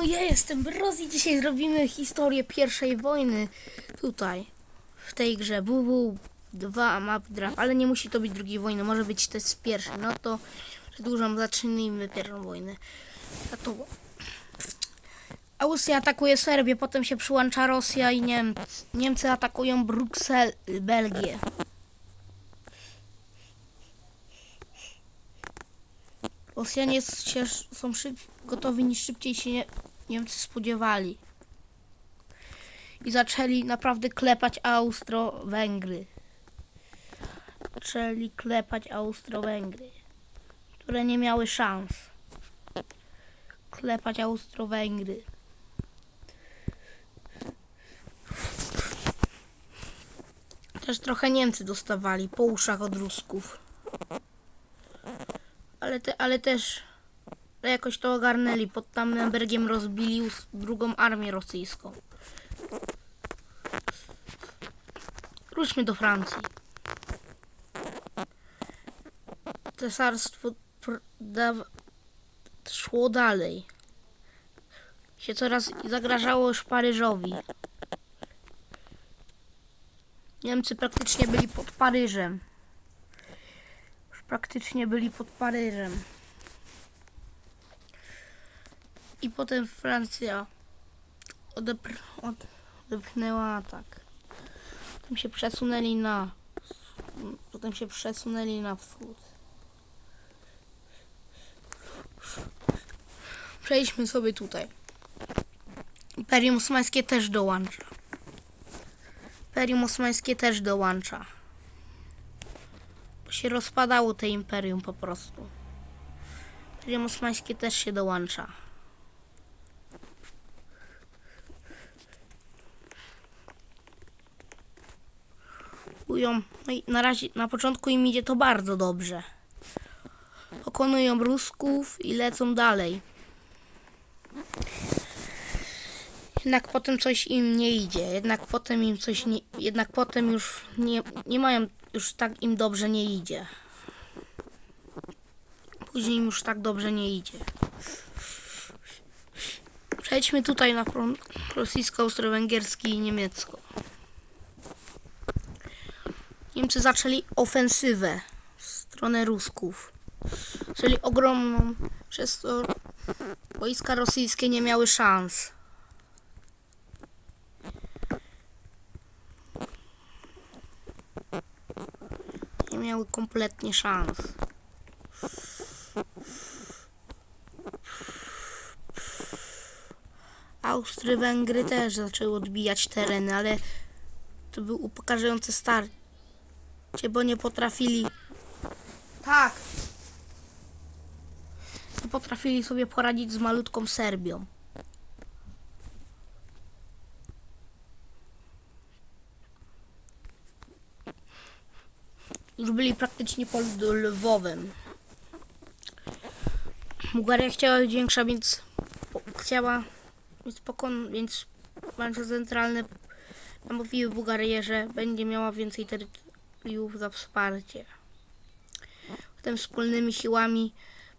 Siemano, ja jestem Bros i dzisiaj zrobimy historię pierwszej wojny tutaj, w tej grze WW 2 Map Draft, ale nie musi to być drugiej wojny, może być też z pierwszej, no to przedłużam, zacznijmy pierwszą wojnę. A to... Austria atakuje Serbię, potem się przyłącza Rosja i Niemcy. Niemcy atakują Brukselę, Belgię. Rosjanie są szyb, gotowi niż szybciej się nie, Niemcy spodziewali. I zaczęli naprawdę klepać Austro-Węgry. Zaczęli klepać Austro-Węgry, które nie miały szans. Klepać Austro-Węgry. Też trochę Niemcy dostawali po uszach od Rusków ale, te, ale też jakoś to ogarnęli. Pod Tannenbergiem rozbili drugą armię rosyjską. Wróćmy do Francji. Cesarstwo szło dalej. Się coraz zagrażało już Paryżowi. Niemcy praktycznie byli pod Paryżem już praktycznie byli pod Paryżem. I potem Francja odepr- od- odepchnęła atak. Potem się przesunęli na potem się przesunęli na wschód. Przejdźmy sobie tutaj. Imperium Osmańskie też dołącza. Imperium Osmańskie też dołącza się rozpadało te imperium po prostu. Imperium Osmańskie też się dołącza. Ują, no i na razie, na początku im idzie to bardzo dobrze. Pokonują Rusków i lecą dalej. Jednak potem coś im nie idzie. Jednak potem im coś nie, jednak potem już nie, nie mają, już tak im dobrze nie idzie. Później im już tak dobrze nie idzie. Przejdźmy tutaj na rosyjsko-austro-węgierski i niemiecko. Niemcy zaczęli ofensywę w stronę Rusków. Czyli ogromną, przez to wojska rosyjskie nie miały szans. nie miały kompletnie szans. Austry, Węgry też zaczęły odbijać tereny, ale to był upokarzające starcie, bo nie potrafili. Tak. Nie potrafili sobie poradzić z malutką Serbią. Już byli praktycznie pod Lwowem. Bułgaria chciała być większa, więc po- chciała więc pokon, więc państwa centralne namówiły Bułgarię, że będzie miała więcej terytoriów za wsparcie. Potem wspólnymi siłami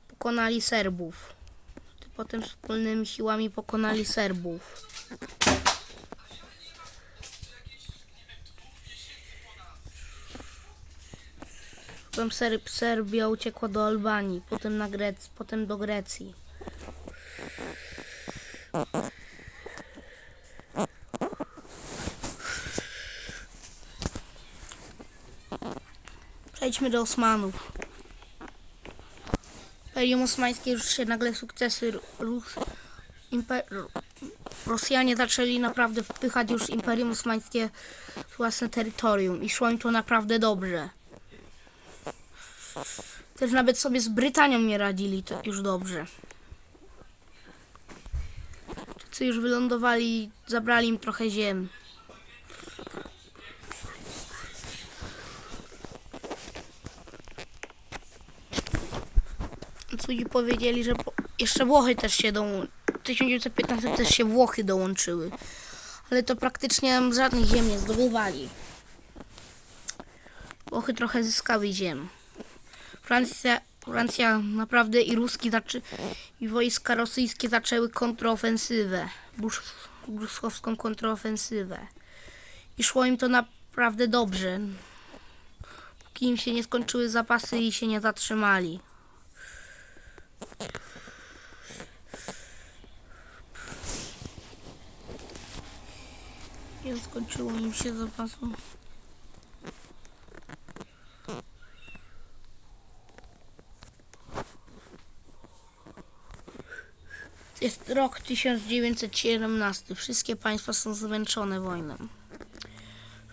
pokonali Serbów. Potem wspólnymi siłami pokonali Serbów. Potem Serb, Serbia uciekła do Albanii, potem, na Grec, potem do Grecji. Przejdźmy do Osmanów. Imperium Osmańskie już się nagle sukcesy Rus, imper, Rosjanie zaczęli naprawdę wpychać już Imperium Osmańskie w własne terytorium i szło im to naprawdę dobrze. Też nawet sobie z Brytanią nie radzili to już dobrze. Co już wylądowali, zabrali im trochę ziem. Cudzi powiedzieli, że jeszcze Włochy też się dołączyły. W 1915 też się Włochy dołączyły. Ale to praktycznie żadnych ziem nie zdobywali. Włochy trochę zyskały ziem. Francja, Francja naprawdę i Ruski i wojska rosyjskie zaczęły kontrofensywę, buszkowską kontrofensywę. I szło im to naprawdę dobrze. Póki im się nie skończyły zapasy i się nie zatrzymali. Nie skończyło im się zapasu. Jest rok 1917. Wszystkie państwa są zmęczone wojną.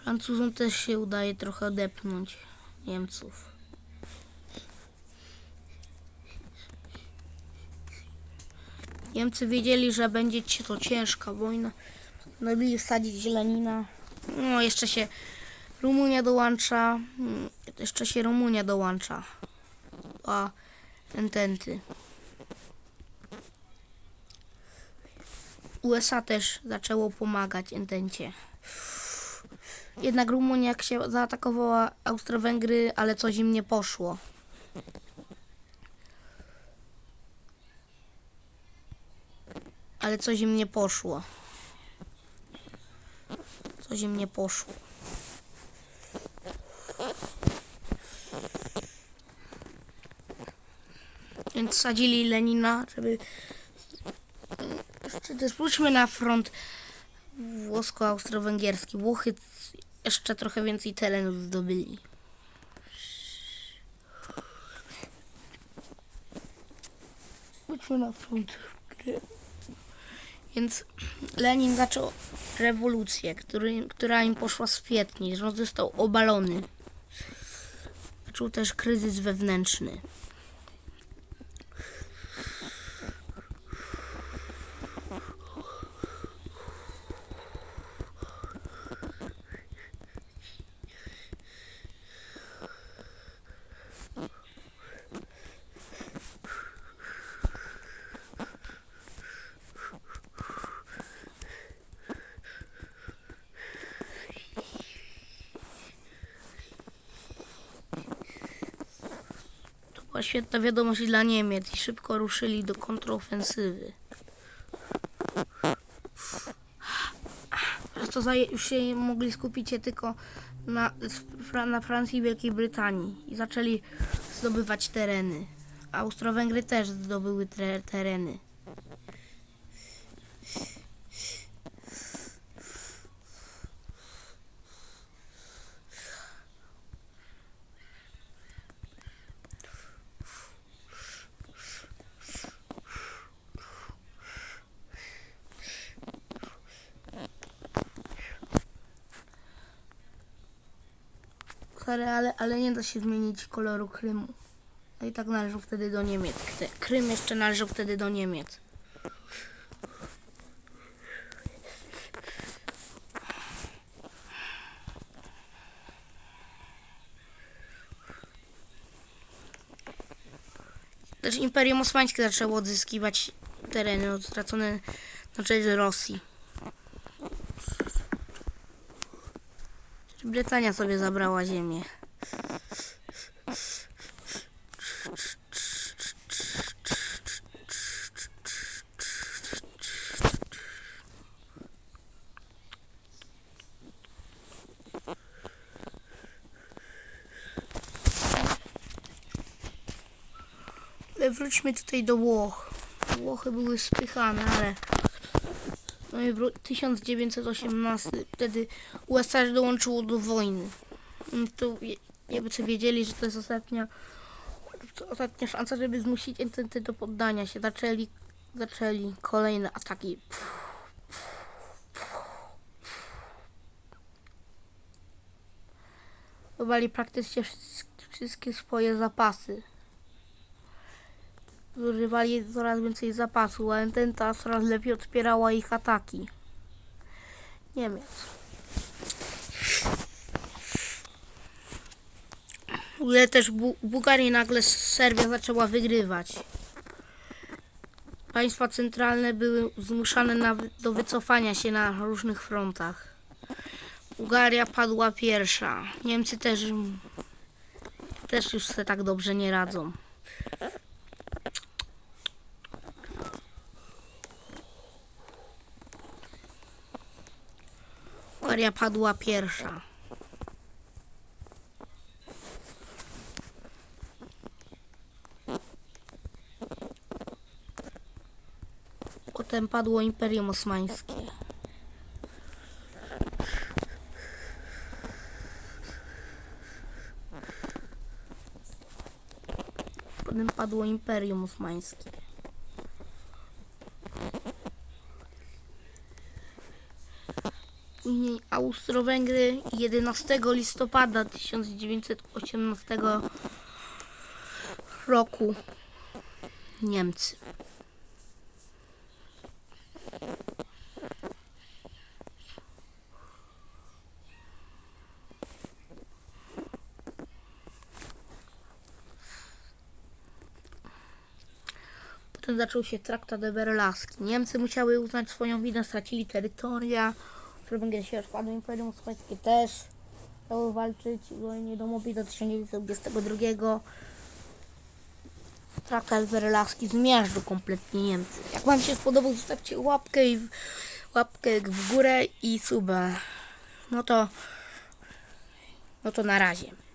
Francuzom też się udaje trochę odepchnąć Niemców. Niemcy wiedzieli, że będzie to ciężka wojna. Postanowili wsadzić Lenina. No, jeszcze się Rumunia dołącza. mm, Jeszcze się Rumunia dołącza. A ententy. USA też zaczęło pomagać Entencie. Jednak Rumunia jak się zaatakowała Austro-Węgry, ale coś im nie poszło. Ale coś im nie poszło. Coś im nie poszło. Więc sadzili Lenina, żeby jeszcze też wróćmy na front włosko-austro-węgierski. Włochy jeszcze trochę więcej terenów zdobyli. Wróćmy na front. Więc Lenin zaczął rewolucję, który, która im poszła świetnie. Rząd został obalony. Zaczął też kryzys wewnętrzny. Była świetna wiadomość dla Niemiec i szybko ruszyli do kontrofensywy. Przez to zaje- już się mogli skupić się tylko na, na Francji i Wielkiej Brytanii i zaczęli zdobywać tereny. Austro-Węgry też zdobyły tereny. Ale, ale nie da się zmienić koloru Krymu. A i tak należał wtedy do Niemiec. Krym jeszcze należał wtedy do Niemiec. Też Imperium Osmańskie zaczęło odzyskiwać tereny utracone na czele Rosji. Brytania sobie zabrała ziemię. Wróćmy tutaj do Włoch. Włochy były spychane, ale 1918, wtedy USA dołączyło do wojny. Mm, To jakby co wiedzieli, że to jest ostatnia, ostatnia szansa, żeby zmusić Ententy do poddania się. Zaczęli, zaczęli kolejne ataki. Wywali praktycznie wszystkie swoje zapasy. Zużywali coraz więcej zapasu, a Ententa coraz lepiej odpierała ich ataki. Niemiec. W też Bu- Bułgarii nagle Serbia zaczęła wygrywać. Państwa centralne były zmuszane na, do wycofania się na różnych frontach. Bułgaria padła pierwsza. Niemcy też, też już sobie tak dobrze nie radzą. Korea padła pierwsza. Potem padło Imperium Osmańskie. Potem padło Imperium Osmańskie. Później Austro-Węgry 11 listopada 1918 roku Niemcy. Potem zaczął się traktat eberlaski. Niemcy musiały uznać swoją winę, stracili terytoria. Węgier się rozpadł, Imperium Osmańskie też chciało walczyć domowej do 1922. Traktat eberlaski zmiażdżył kompletnie Niemcy. Jak Wam się spodobał, zostawcie łapkę, i łapkę w górę i suba. No to, no to na razie.